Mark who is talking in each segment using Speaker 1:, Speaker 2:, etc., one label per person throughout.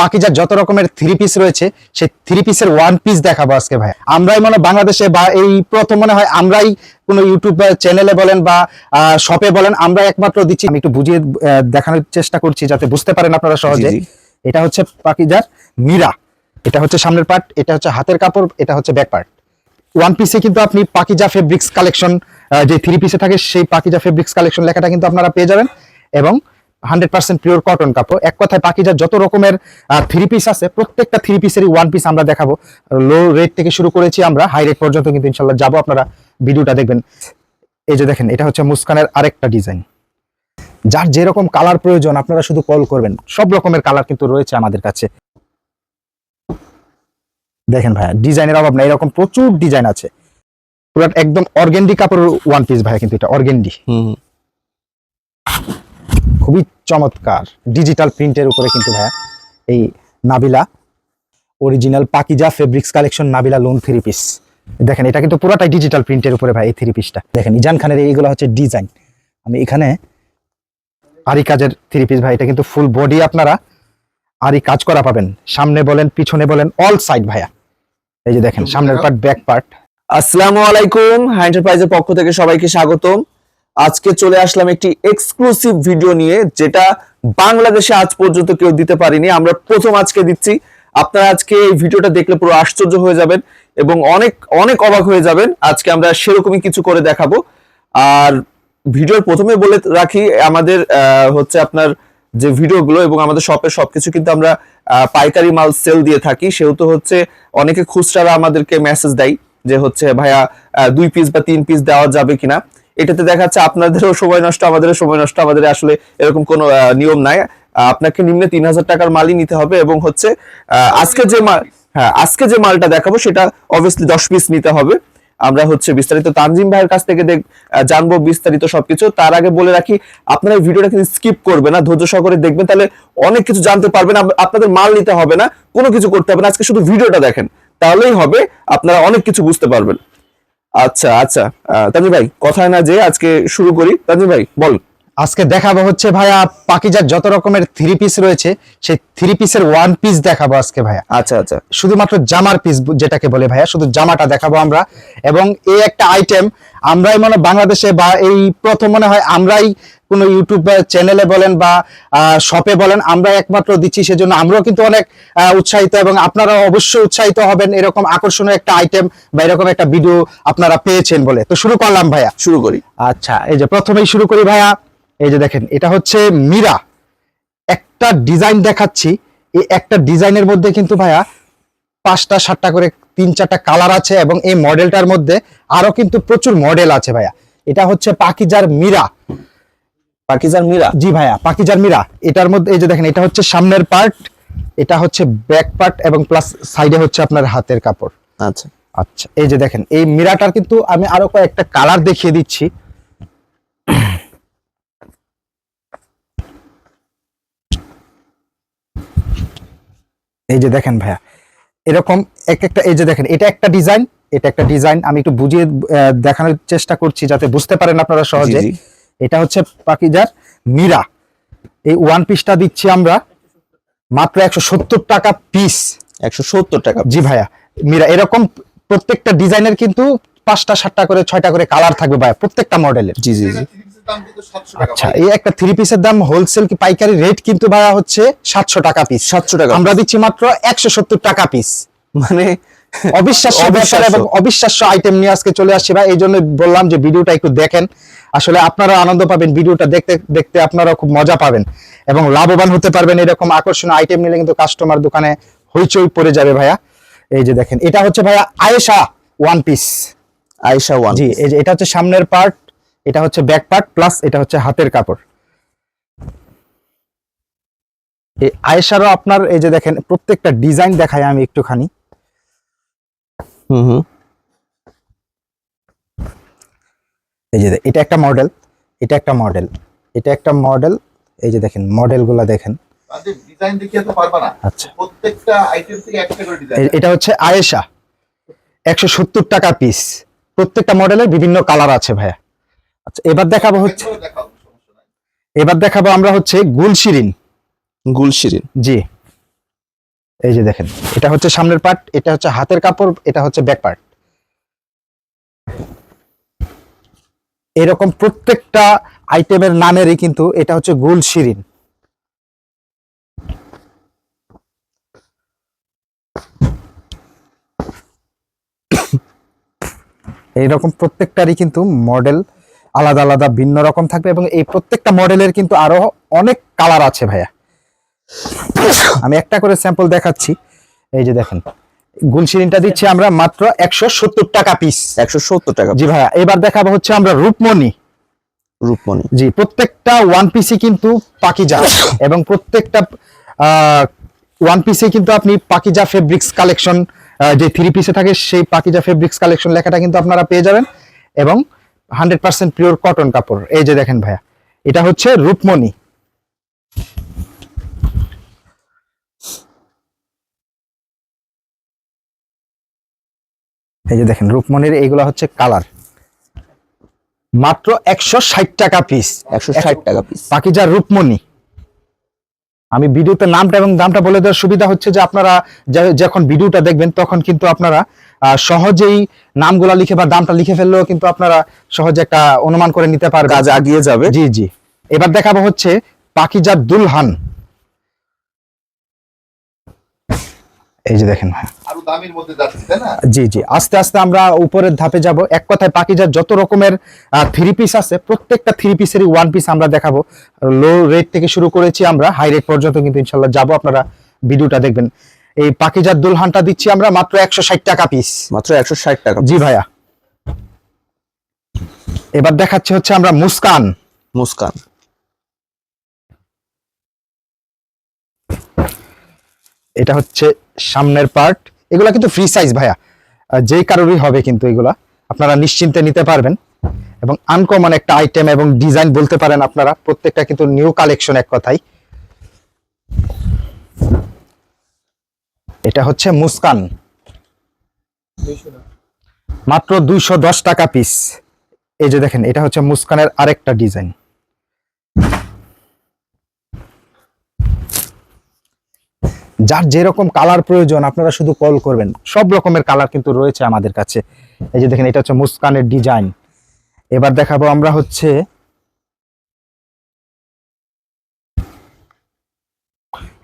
Speaker 1: পাকিজার যত রকমের three piece রয়েছে সেই থ্রি পিসের ওয়ান পিস দেখাবো আজকে ভাই আমরাই মনে বাংলাদেশে বা এই প্রথম মনে হয় আমরাই কোনো ইউটিউব চ্যানেলে বলেন বা শপে বলেন আমরা একমাত্র দিচ্ছি। আমি একটু বুঝিয়ে দেখানোর চেষ্টা করছি যাতে বুঝতে পারেন আপনারা সহজে। এটা হচ্ছে পাকিজার মীরা। এটা হচ্ছে সামনের পার্ট এটা হচ্ছে হাতের কাপড় এটা হচ্ছে ব্যাক পার্ট ওয়ান পিসে কিন্তু আপনি পাকিজা ফেব্রিক্স কালেকশন যে থ্রি পিসে থাকে সেই পাকিজা ফেব্রিক্স কালেকশন লেখাটা কিন্তু আপনারা পেয়ে যাবেন। এবং হান্ড্রেড পার্সেন্ট পিওর কটন কাপড়। এক কথায় পাকিজার যত রকমের থ্রি পিস আছে, প্রত্যেকটা থ্রি পিসেরই ওয়ান পিস আমরা দেখাবো। লো রেট থেকে শুরু করেছি আমরা হাই রেট পর্যন্ত কিন্তু ইনশাল্লাহ যাব আপনারা ভিডিওটা দেখবেন। এই যে দেখেন, এটা হচ্ছে মুস্কানের আরেকটা ডিজাইন যার যেরকম কালার প্রয়োজন, আপনারা শুধু কল করবেন। সব রকমের কালার কিন্তু রয়েছে আমাদের কাছে। দেখেন ভাইয়া ডিজাইনের অভাব নাই, এরকম প্রচুর ডিজাইন আছে। একদম অর্গেন্ডি কাপড়ের ওয়ান পিস ভাইয়া কিন্তু এটা অর্গেন্ডি খুবই চমৎকার ডিজিটাল প্রিন্টের উপরে কিন্তু ভাইয়া এই Nabila original Pakiza fabrics collection Nabila lawn three piece দেখেন এটা কিন্তু পুরোটাই ডিজিটাল প্রিন্টের উপরে ভাই এই থ্রি পিসটা দেখেন ইজান খানের এইগুলো হচ্ছে ডিজাইন আমি এখানে আরি কাজের থ্রি পিস ভাই এটা কিন্তু ফুল বডি আপনারা আরি কাজ করা পাবেন। সামনে বলেন পিছনে বলেন অল সাইড ভাইয়া। এই যে দেখেন সামনের পার্ট ব্যাক পার্ট
Speaker 2: আসসালামু আলাইকুম হাই এন্টারপ্রাইজের পক্ষ থেকে সবাইকে স্বাগতম। আজকে চলে আসলাম একটি এক্সক্লুসিভ ভিডিও নিয়ে, যেটা বাংলাদেশে আজ পর্যন্ত কেউ দিতে পারিনি। আমরা প্রথম আজকে দিচ্ছি। আপনারা আজকে এই ভিডিওটা দেখলে পুরো আশ্চর্য হয়ে যাবেন এবং অনেক অনেক অবাক হয়ে যাবেন। আজকে আমরা সেরকমই কিছু করে দেখাবো। আর ভিডিওর প্রথমে বলে রাখি, আমাদের হচ্ছে আপনার যে ভিডিওগুলো এবং আমাদের শপের সবকিছু কিন্তু আমরা পাইকারি মাল সেল দিয়ে থাকি। সেহেতু হচ্ছে অনেকে খুচরারা আমাদেরকে মেসেজ দেয় যে হচ্ছে, ভাইয়া দুই পিস বা তিন পিস দেওয়া যাবে কিনা? এটাতে দেখা যাচ্ছে আপনাদেরও সময় নষ্ট, আমাদেরও সময় নষ্ট, আমাদের আসলে এরকম কোনো নিয়ম নাই। আপনাকে নিম্নে তিন হাজার টাকার মালই নিতে হবে এবং হচ্ছে আজকে যে মাল হ্যাঁ আজকে যে মালটা দেখাবো সেটা অবভিয়াসলি দশ পিস নিতে হবে। আমরা হচ্ছে বিস্তারিত তানজিম ভাইয়ের কাছ থেকে দেখ জানব বিস্তারিত সবকিছু। তার আগে বলে রাখি, আপনারা ভিডিওটা কিন্তু স্কিপ করবে না, ধৈর্য সহকারে দেখবেন, তাহলে অনেক কিছু জানতে পারবেন। আপনাদের মাল নিতে হবে না, কোনো কিছু করতে হবে না, আজকে শুধু ভিডিওটা দেখেন। তাহলেই হবে, আপনারা অনেক কিছু বুঝতে পারবেন। আচ্ছা আচ্ছা। আহ, তানজিম ভাই কথায় না যে আজকে শুরু করি। তানজিম ভাই বল।
Speaker 1: আজকে দেখাবো হচ্ছে ভাইয়া পাকিজার যত রকমের থ্রি পিস রয়েছে সেই থ্রি পিসের ওয়ান পিস দেখাবো আজকে ভাইয়া।
Speaker 2: আচ্ছা আচ্ছা।
Speaker 1: শুধুমাত্র জামার পিস যেটাকে বলে ভাইয়া শুধু জামাটা দেখাবো আমরা। এবং এই একটা আইটেম আমরাই মনে বাংলাদেশে বা এই প্রথম মনে হয় আমরাই কোনো ইউটিউব চ্যানেলে বলেন বা শপে বলেন আমরা একমাত্র দিচ্ছি সেজন্য আমরাও কিন্তু অনেক উৎসাহিত এবং আপনারা অবশ্যই উৎসাহিত হবেন এরকম আকর্ষণীয় একটা আইটেম বা এরকম একটা ভিডিও আপনারা পেয়েছেন বলে। তো শুরু করলাম ভাইয়া।
Speaker 2: শুরু করি।
Speaker 1: আচ্ছা এই যে প্রথমেই শুরু করি ভাইয়া। এই যে দেখেন এটা হচ্ছে মীরা। একটা ডিজাইন দেখাচ্ছি। এই একটা ডিজাইনের মধ্যে কিন্তু ভাইয়া পাঁচটা সাতটা করে তিন চারটা কালার আছে এবং এই মডেলটার মধ্যে আরও কিন্তু প্রচুর মডেল আছে ভাইয়া। এটা হচ্ছে পাকিজার মীরা।
Speaker 2: পাকিজার মীরা?
Speaker 1: জি ভাইয়া পাকিজার মীরা। এটার মধ্যে এই যে দেখেন এটা হচ্ছে সামনের পার্ট এটা হচ্ছে ব্যাক পার্ট এবং প্লাস সাইডে হচ্ছে আপনার হাতের কাপড়।
Speaker 2: আচ্ছা।
Speaker 1: আচ্ছা এই যে দেখেন এই মিরাটার কিন্তু আমি আরও কয়েকটা কালার দেখিয়ে দিচ্ছি। এই যে দেখেন ভাইয়া এরকম এক একটা এই যে দেখেন এটা একটা ডিজাইন এটা একটা ডিজাইন আমি একটু বুঝিয়ে দেখানোর চেষ্টা করছি যাতে বুঝতে পারেন আপনারা সহজে। এটা হচ্ছে পাকিজার মীরা। এই ওয়ান পিসটা দিচ্ছি আমরা মাত্র একশো সত্তর টাকা পিস
Speaker 2: একশো সত্তর টাকা
Speaker 1: জি ভাইয়া মীরা এরকম প্রত্যেকটা ডিজাইনের কিন্তু পাঁচটা সাতটা করে ছয়টা করে কালার থাকবে ভাইয়া প্রত্যেকটা মডেলের
Speaker 2: জি জি জি।
Speaker 1: আচ্ছা এই একটা থ্রি পিসের দাম হোলসেল কি পাইকারি রেট কিন্তু ভাইয়া হচ্ছে সাতশো টাকা পিস
Speaker 2: সাতশো টাকা
Speaker 1: আমরা দিচ্ছি মাত্র একশো সত্তর টাকা পিস
Speaker 2: মানে
Speaker 1: অবিশ্বাস্য ব্যাপার এবং অবিশ্বাস্য আইটেম নিয়ে আজকে চলে আসছি ভাই। এই জন্য বললাম যে ভিডিওটা একটু দেখেন। আসলে আপনারা আনন্দ পাবেন ভিডিওটা দেখতে দেখতে আপনারা খুব মজা পাবেন এবং লাভবান হতে পারবেন এরকম আকর্ষণীয় আইটেম নিলে কিন্তু কাস্টমার দোকানে হইচই পড়ে যাবে ভাইয়া। এই যে দেখেন এটা হচ্ছে ভাইয়া Ayesha one piece
Speaker 2: Ayesha one
Speaker 1: জি এই যে এটা হচ্ছে সামনের পার্ট এটা হচ্ছে ব্যাক পার্ট প্লাস এটা হচ্ছে হাতের কাপড়। এই আয়েশারও আপনার এই যে দেখেন প্রত্যেকটা ডিজাইন দেখাই আমি একটুখানি।
Speaker 2: হুম হুম।
Speaker 1: এই যে এটা একটা মডেল এটা একটা মডেল এটা একটা মডেল এই যে দেখেন মডেলগুলো দেখেন। আচ্ছা। এটা হচ্ছে আয়েশা। একশো সত্তর টাকা পিস প্রত্যেকটা মডেলের বিভিন্ন কালার আছে ভাইয়া। আচ্ছা এবার দেখাবো হচ্ছে এবার দেখাবো আমরা হচ্ছে গুলশিরিন।
Speaker 2: গুলশিরিন।
Speaker 1: জি। এই যে দেখেন এটা হচ্ছে সামনের পার্ট এটা হচ্ছে হাতের কাপড় এটা হচ্ছে ব্যাক পার্ট এরকম প্রত্যেকটা আইটেমের নামেরই কিন্তু এটা হচ্ছে গোল শিরিন এইরকম প্রত্যেকটারই কিন্তু মডেল আলাদা আলাদা ভিন্ন রকম থাকবে এবং এই প্রত্যেকটা মডেলের কিন্তু আরও অনেক কালার আছে ভাইয়া। আমি একটা করে স্যাম্পল দেখাচ্ছি। এই যে দেখেন গুলশিরিনটা দিচ্ছি আমরা মাত্র একশো সত্তর টাকা পিস
Speaker 2: একশো সত্তর টাকা
Speaker 1: জি ভাইয়া এবার দেখাবো হচ্ছে আমরা রূপমণি।
Speaker 2: রূপমণি।
Speaker 1: জি প্রত্যেকটা ওয়ান পিসি কিন্তু পাকিজা এবং প্রত্যেকটা ওয়ান পিসে কিন্তু আপনি পাকিজা ফেব্রিক্স কালেকশন যে থ্রি পিসে থাকে সেই পাকিজা ফেব্রিক্স কালেকশন লেখাটা কিন্তু আপনারা পেয়ে যাবেন এবং হান্ড্রেড পার্সেন্ট পিওর কটন কাপড়। এই যে দেখেন ভাইয়া এটা হচ্ছে রূপমণি। এই যে দেখেন রূপমণির এইগুলা হচ্ছে কালার। মাত্র একশো ষাট টাকা পিস
Speaker 2: একশো ষাট টাকা পিস
Speaker 1: পাকিজার রূপমণি। আমি ভিডিওতে নামটা এবং দামটা বলে দেওয়ার সুবিধা হচ্ছে যে আপনারা যা- যখন ভিডিওটা দেখবেন তখন কিন্তু আপনারা সহজেই নামগুলা লিখে বা দামটা লিখে ফেললেও কিন্তু আপনারা সহজে একটা অনুমান করে নিতে পারবেন।
Speaker 2: কাজ আগিয়ে যাবে।
Speaker 1: জি জি। এবার দেখাবো হচ্ছে পাকিজার দুলহান। এই যে দেখেন ভাই।
Speaker 3: আরও দামের মধ্যে যাচ্ছে তাই না?
Speaker 1: জি জি। আস্তে আস্তে আমরা উপরের ধাপে যাব। এক কথায় পাকিজার যত রকমের থ্রি পিস আছে প্রত্যেকটা থ্রি পিসেরই ওয়ান পিস আমরা দেখাবো। লো রেট থেকে শুরু করেছি আমরা হাই রেট পর্যন্ত কিন্তু ইনশাল্লাহ যাব। আপনারা ভিডিওটা দেখবেন। এই পাকিজার দুলহানটা দিচ্ছি আমরা মাত্র একশো ষাট টাকা পিস
Speaker 2: মাত্র একশো ষাট টাকা
Speaker 1: জি ভাইয়া। এবার দেখাচ্ছে হচ্ছে আমরা মুস্কান।
Speaker 2: মুস্কান।
Speaker 1: এটা হচ্ছে সামনের পার্ট এগুলা কিন্তু ফ্রি সাইজ ভাইয়া। যে কারোরই হবে কিন্তু এগুলা। আপনারা নিশ্চিন্তে নিতে পারবেন। এবং আনকমন একটা আইটেম এবং ডিজাইন বলতে পারেন আপনারা। প্রত্যেকটা কিন্তু নিউ কালেকশন এক কথাই এটা হচ্ছে মুস্কান। মাত্র দুইশো দশ টাকা পিস এই যে দেখেন, এটা হচ্ছে মুস্কানের আরেকটা ডিজাইন যার যেরকম কালার প্রয়োজন, আপনারা শুধু কল করবেন। সব রকমের কালার কিন্তু রয়েছে আমাদের কাছে। এই যে দেখেন, এটা হচ্ছে মুস্কানের ডিজাইন এবার দেখাবো আমরা হচ্ছে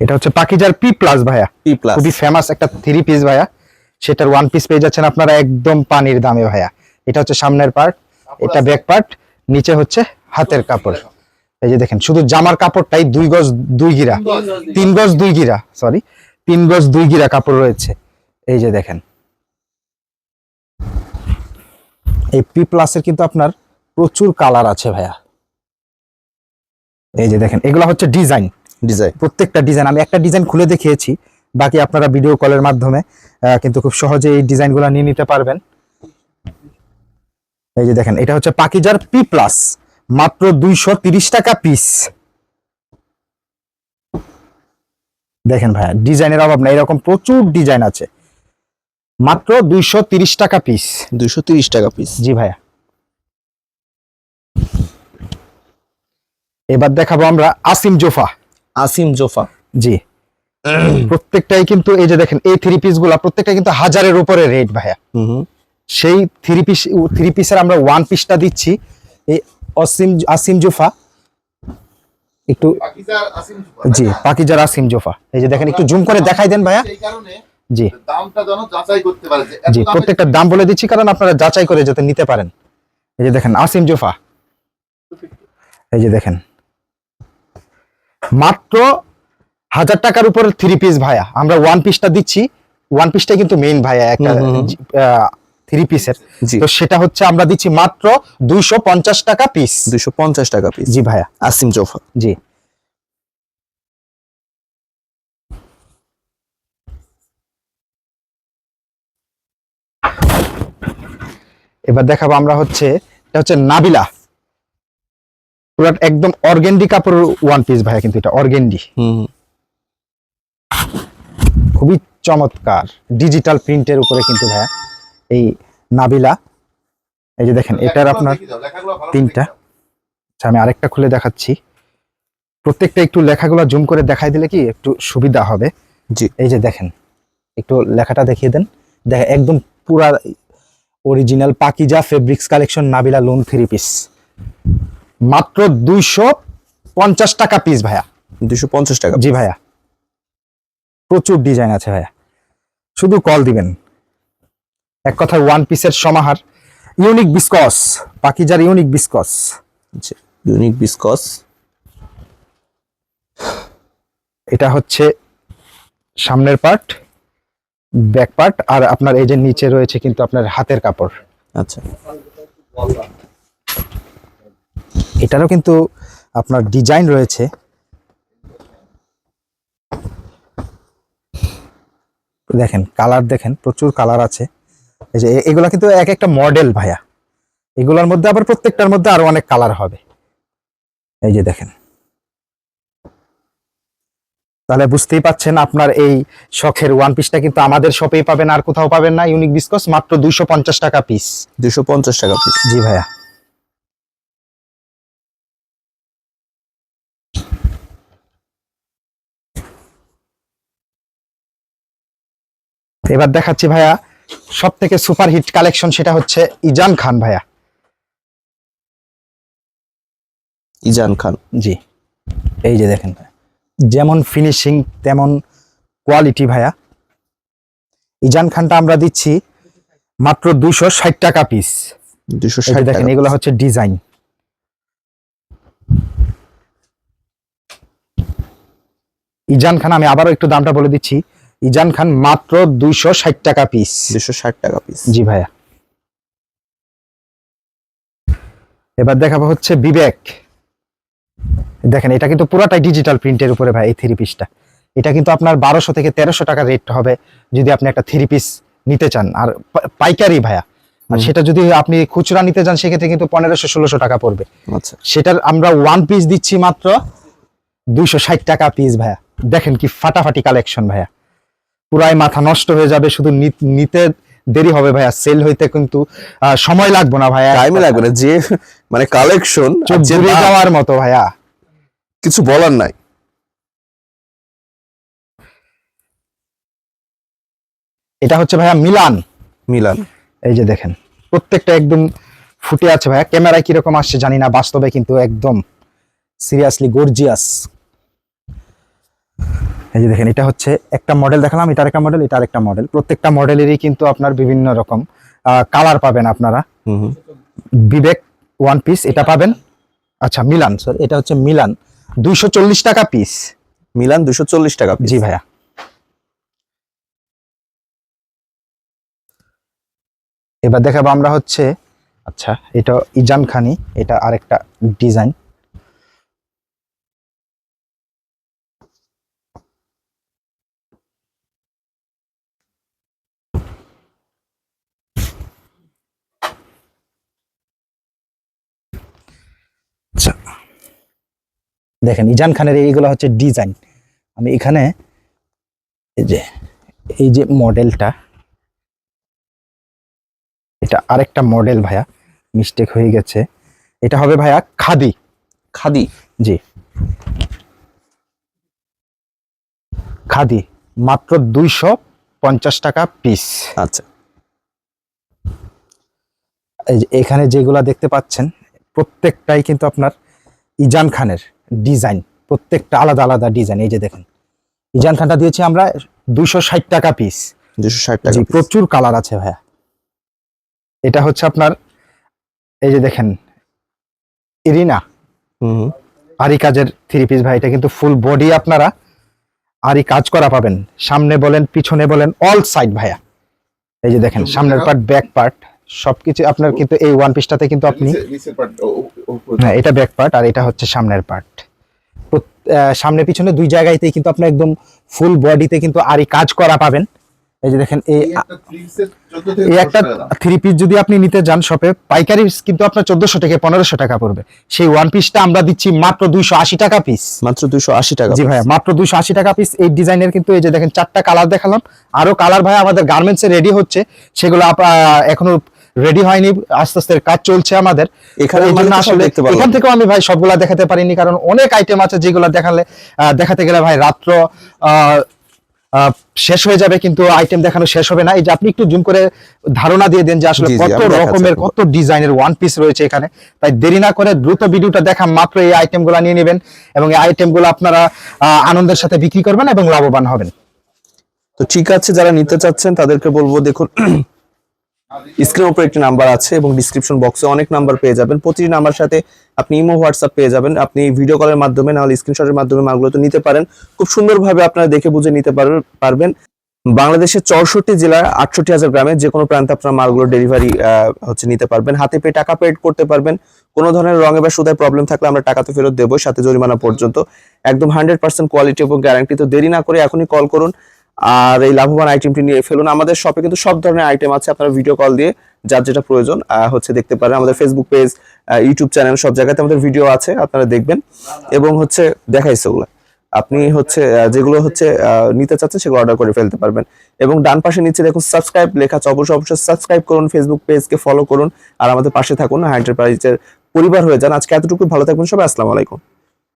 Speaker 1: এটা হচ্ছে পাকিজার পি প্লাস ভাইয়া।
Speaker 2: পি প্লাস
Speaker 1: খুবই ফেমাস একটা থ্রি পিস ভাইয়া। সেটার ওয়ান পিস পেয়ে যাচ্ছেন আপনারা একদম পানির দামে ভাইয়া। এটা হচ্ছে সামনের পার্ট এটা ব্যাক পার্ট নিচে হচ্ছে হাতের কাপড়। এই যে দেখেন শুধু জামার কাপড়টাই দুই গজ দুই গিরা। তিন গজ দুই গিরা। সরি তিন গজ দুই গিরা কাপড় রয়েছে। এই যে দেখেন। এই পি প্লাসের কিন্তু আপনার প্রচুর কালার আছে ভাইয়া। এই যে দেখেন এগুলা হচ্ছে ডিজাইন
Speaker 2: ডিজাইন
Speaker 1: প্রত্যেকটা ডিজাইন আমি একটা ডিজাইন খুলে দেখিয়েছি বাকি আপনারা ভিডিও কলের মাধ্যমে কিন্তু খুব সহজে এই ডিজাইনগুলো নিয়ে নিতে পারবেন। এই যে দেখেন এটা হচ্ছে পাকিজার পি প্লাস মাত্র দুইশো তিরিশ টাকা পিস দেখেন ভাইয়া ডিজাইনের অভাব নাই এরকম প্রচুর ডিজাইন আছে। মাত্র দুইশো তিরিশ টাকা পিস
Speaker 2: দুইশো তিরিশ টাকা পিস
Speaker 1: জি ভাইয়া। এবার দেখাবো আমরা আসিম জোফা।
Speaker 2: আসিম জোফা।
Speaker 1: জি। প্রত্যেকটাই কিন্তু এই যে দেখেন এই থ্রি পিসগুলা প্রত্যেকটা কিন্তু হাজারের উপরে রেট ভাইয়া। সেই থ্রি পিস থ্রি পিসের আমরা ওয়ান পিসটা দিচ্ছি। এই অসিম আসিম জোফা। একটু জি? পাকিজার আসিম জোফা। এই যে দেখেন একটু জুম করে দেখাই দেন ভাইয়া।
Speaker 3: সেই কারণে
Speaker 1: জি।
Speaker 3: দামটা যেন যাচাই করতে পারে যে
Speaker 1: জি প্রত্যেকটা দাম বলে দিচ্ছি কারণ আপনারা যাচাই করে যাতে নিতে পারেন। এই যে দেখেন আসিম জোফা। এই যে দেখেন। মাত্র হাজার টাকার উপর থ্রি পিস ভাইয়া। আমরা ওয়ান পিসটা দিচ্ছি। ওয়ান পিসটা কিন্তু মেইন ভাইয়া একটা থ্রি পিসের তো সেটা হচ্ছে আমরা দিচ্ছি মাত্র দুইশো পঞ্চাশ টাকা পিস
Speaker 2: দুইশো পঞ্চাশ টাকা পিস
Speaker 1: জি ভাইয়া।
Speaker 2: আসিম জোফা
Speaker 1: জি। এবার দেখাবো আমরা হচ্ছে এটা হচ্ছে নাবিলা। পুরো একদম অর্গেন্ডি কাপড়ের ওয়ান পিস ভাইয়া কিন্তু এটা অর্গেন্ডি। খুবই চমৎকার ডিজিটাল প্রিন্টের উপরে কিন্তু ভাইয়া এই নাবিলা। এই যে দেখেন এটার আপনার তিনটা। আচ্ছা আমি আরেকটা খুলে দেখাচ্ছি। প্রত্যেকটা একটু লেখাগুলো জুম করে দেখাই দিলে কি একটু সুবিধা হবে।
Speaker 2: জি।
Speaker 1: এই যে দেখেন একটু লেখাটা দেখিয়ে দেন। দেখেন একদম পুরা original Pakiza fabrics collection Nabila lawn three piece মাত্র দুইশো পঞ্চাশ টাকা পিস ভাইয়া।
Speaker 2: দুশো পঞ্চাশ টাকা
Speaker 1: জি ভাইয়া। প্রচুর ডিজাইন আছে ভাইয়া। শুধু কল দিবেন। এক কথা ওয়ান পিসের সমাহার। ইউনিক বিসকস পাকিজার ইউনিক বিসকস
Speaker 2: ইউনিক বিসকস
Speaker 1: এটা হচ্ছে সামনের পার্ট ব্যাক পার্ট আর আপনার এই যে নিচে রয়েছে কিন্তু আপনার হাতের কাপড়।
Speaker 2: আচ্ছা।
Speaker 1: এটারও কিন্তু আপনার ডিজাইন রয়েছে। দেখেন কালার দেখেন প্রচুর কালার আছে। এই যে এগুলা কিন্তু এক একটা মডেল ভাইয়া। এগুলোর মধ্যে আবার প্রত্যেকটার মধ্যে আরও অনেক কালার হবে। এই যে দেখেন। তাহলে বুঝতেই পাচ্ছেন আপনার এই শখের ওয়ান পিসটা কিন্তু আমাদের শপেই পাবেন আর কোথাও পাবেন না। ইউনিক বিসকস মাত্র দুইশো পঞ্চাশ টাকা পিস
Speaker 2: পঞ্চাশ টাকা পিস
Speaker 1: জি ভাইয়া। এবার দেখাচ্ছি ভাইয়া সব থেকে সুপার হিট কালেকশন সেটা হচ্ছে ইজান খান ভাইয়া।
Speaker 2: ইজান খান।
Speaker 1: জি এই যে দেখেন যেমন ফিনিশিং তেমন কোয়ালিটি ভাইয়া। ইজান খানটা আমরা দিচ্ছি মাত্র দুশো ষাট টাকা পিস
Speaker 2: দুশো ষাট
Speaker 1: দেখেন এগুলো হচ্ছে ডিজাইন ইজান খান আমি আবারও একটু দামটা বলে দিচ্ছি ইজান খান মাত্র দুইশো ষাট টাকা পিস
Speaker 2: দুশো ষাট টাকা পিস
Speaker 1: জি ভাইয়া। এবার দেখাবো হচ্ছে বিবেক। দেখেন এটা কিন্তু পুরোটাই ডিজিটাল প্রিন্টের উপরে ভাই এই থ্রি পিসটা এটা কিন্তু আপনার বারোশো থেকে তেরোশো টাকা রেট হবে যদি আপনি একটা থ্রি পিস নিতে চান। আর পাইকারি ভাইয়া। আর সেটা যদি আপনি খুচরা নিতে চান সেক্ষেত্রে কিন্তু পনেরোশো ষোলোশো টাকা পড়বে।
Speaker 2: আচ্ছা।
Speaker 1: সেটার আমরা ওয়ান পিস দিচ্ছি মাত্র দুইশো ষাট টাকা পিস ভাইয়া। দেখেন কি ফাটাফাটি কালেকশন ভাইয়া। পুরাই মাথা নষ্ট হয়ে যাবে শুধু নিতে দেরি হবে ভাইয়া সেল হইতে কিন্তু সময় লাগবে না ভাইয়া।
Speaker 2: টাইমে লাগবে না যে মানে কালেকশন
Speaker 1: জুড়ে যাওয়ার মতো ভাইয়া।
Speaker 2: কিছু বলার নাই।
Speaker 1: এটা হচ্ছে ভাইয়া মিলান।
Speaker 2: মিলান।
Speaker 1: এই যে দেখেন প্রত্যেকটা একদম ফুটে আছে ভাইয়া। ক্যামেরায় কীরকম আসছে জানি না বাস্তবে কিন্তু একদম সিরিয়াসলি গর্জিয়াস এই যে দেখেন এটা হচ্ছে একটা মডেল দেখালাম এটার একটা মডেল এটার একটা মডেল প্রত্যেকটা মডেলেরই কিন্তু আপনার বিভিন্ন রকম কালার পাবেন আপনারা। বিবেক ওয়ান পিস এটা পাবেন। আচ্ছা মিলান স্যার এটা হচ্ছে মিলান। দুইশো চল্লিশ টাকা পিস
Speaker 2: মিলান দুশো চল্লিশ টাকা
Speaker 1: জি ভাইয়া। এবার দেখাবো আমরা হচ্ছে আচ্ছা এটা ইজান খানি এটা আরেকটা ডিজাইন আচ্ছা দেখেন ইজান খানের এইগুলো হচ্ছে ডিজাইন। আমি এখানে এই যে এই যে মডেলটা এটা আরেকটা মডেল ভাইয়া মিস্টেক হয়ে গেছে। এটা হবে ভাইয়া খাদি।
Speaker 2: খাদি?
Speaker 1: জি। খাদি মাত্র দুইশো পঞ্চাশ টাকা পিস
Speaker 2: আচ্ছা।
Speaker 1: এই যে এখানে যেগুলা দেখতে পাচ্ছেন প্রত্যেকটাই কিন্তু আপনার ইজান খানের। ডিজাইন প্রত্যেকটা আলাদা আলাদা ডিজাইন এই যে দেখেন। ইজান খানটা দিয়েছি আমরা দুইশো ষাট টাকা পিস
Speaker 2: দুশো ষাট টাকা
Speaker 1: প্রচুর কালার আছে ভাইয়া। এটা হচ্ছে আপনার এই যে দেখেন ইরিনা। আরি কাজের থ্রি পিস ভাই এটা কিন্তু ফুল বডি আপনারা আরি কাজ করা পাবেন। সামনে বলেন পিছনে বলেন অল সাইড ভাইয়া। এই যে দেখেন সামনের পার্ট ব্যাক পার্ট সবকিছু আপনার কিন্তু এই ওয়ান পিসটাতে কিন্তু আপনি হ্যাঁ এটা ব্যাক পার্ট আর এটা হচ্ছে সামনের পার্ট সামনে পিছনে দুই জায়গাতেই কিন্তু আপনি একদম ফুল বডিতে কিন্তু আরি কাজ করা পাবেন। এই যে দেখেন এই
Speaker 3: এই একটা three set 14 থেকে
Speaker 1: এই একটা
Speaker 3: 15 টাকা দাম।
Speaker 1: থ্রি পিস যদি আপনি নিতে যান শপে পাইকারি কিন্তু আপনার চোদ্দশো থেকে পনেরোশো টাকা পড়বে। সেই ওয়ান পিসটা আমরা দিচ্ছি মাত্র দুইশো আশি টাকা পিস
Speaker 2: মাত্র দুশো আশি টাকা
Speaker 1: জি ভাইয়া মাত্র দুইশো আশি টাকা পিস এই ডিজাইনের কিন্তু এই যে দেখেন চারটা কালার দেখালাম। আরও কালার ভাই আমাদের গার্মেন্টসে রেডি হচ্ছে। সেগুলো এখনও রেডি হয়নি আস্তে আস্তে কাজ চলছে আমাদের।
Speaker 2: এখানে
Speaker 1: আসলে। এখান থেকেও আমি ভাই সবগুলা দেখাতে পারিনি কারণ অনেক আইটেম আছে যেগুলো দেখালে দেখাতে গেলে ভাই রাত্র শেষ হয়ে যাবে কিন্তু আইটেম দেখানো শেষ হবে না। এই যে আপনি একটু জুম করে ধারণা দিয়ে দেন যে আসলে কত রকমের কত ডিজাইনের ওয়ান পিস রয়েছে এখানে। তাই দেরি না করে দ্রুত ভিডিওটা দেখা মাত্র এই আইটেমগুলো নিয়ে নেবেন এবং এই আইটেমগুলো আপনারা আহ, আনন্দের সাথে বিক্রি করবেন এবং লাভবান হবেন।
Speaker 2: তো ঠিক আছে যারা নিতে চাচ্ছেন তাদেরকে বলব দেখুন স্ক্রিনের উপর একটি নাম্বার আছে এবং ডিসক্রিপশন বক্সে অনেক নাম্বার পেয়ে যাবেন। প্রতিটি নাম্বার সাথে আপনি ইমো হোয়াটসঅ্যাপ পেয়ে যাবেন। আপনি ভিডিও কলের মাধ্যমে না হলে স্ক্রিনশটের মাধ্যমে মালগুলো তো নিতে পারেন। খুব সুন্দরভাবে আপনারা দেখে বুঝে নিতে পারবেন। বাংলাদেশের চৌষট্টি জেলার আটষট্টি হাজার গ্রামে যে কোনো প্রান্তে আপনার মালগুলো ডেলিভারি হচ্ছে নিতে পারবেন। হাতে পেয়ে টাকা পেড করতে পারবেন। কোনো ধরনের রঙে বা সুতায় প্রবলেম থাকলে আমরা টাকা তো ফেরত দেবো সাথে জরিমানা পর্যন্ত। একদম হান্ড্রেড পার্সেন্ট কোয়ালিটি এবং গ্যারান্টি তো দেরি না করে এখনই কল করুন। আর এই লাভবান আইটেমটি নিয়ে ফেলুন। আমাদের শপে কিন্তু সব ধরনের আইটেম আছে, আপনারা ভিডিও কল দিয়ে যার যেটা প্রয়োজন হচ্ছে দেখতে পারেন। আমাদের ফেসবুক পেজ ইউটিউব চ্যানেল সব জায়গাতে আমাদের ভিডিও আছে, আপনারা দেখবেন। এবং হচ্ছে দেখাইছে ওগুলো আপনি হচ্ছে যেগুলো হচ্ছে নিতে চাচ্ছেন সেগুলো অর্ডার করে ফেলতে পারবেন। এবং ডান পাশে নিচে দেখুন সাবস্ক্রাইব লেখা আছে, অবশ্যই অবশ্যই সাবস্ক্রাইব করুন ফেসবুক পেজকে ফলো করুন। আর আমাদের পাশে থাকুন হাইন্টারপ্রাইজের পরিবার হয়ে যান। আজকে এতটুকু ভালো থাকবেন সবাই, আসসালামু আলাইকুম।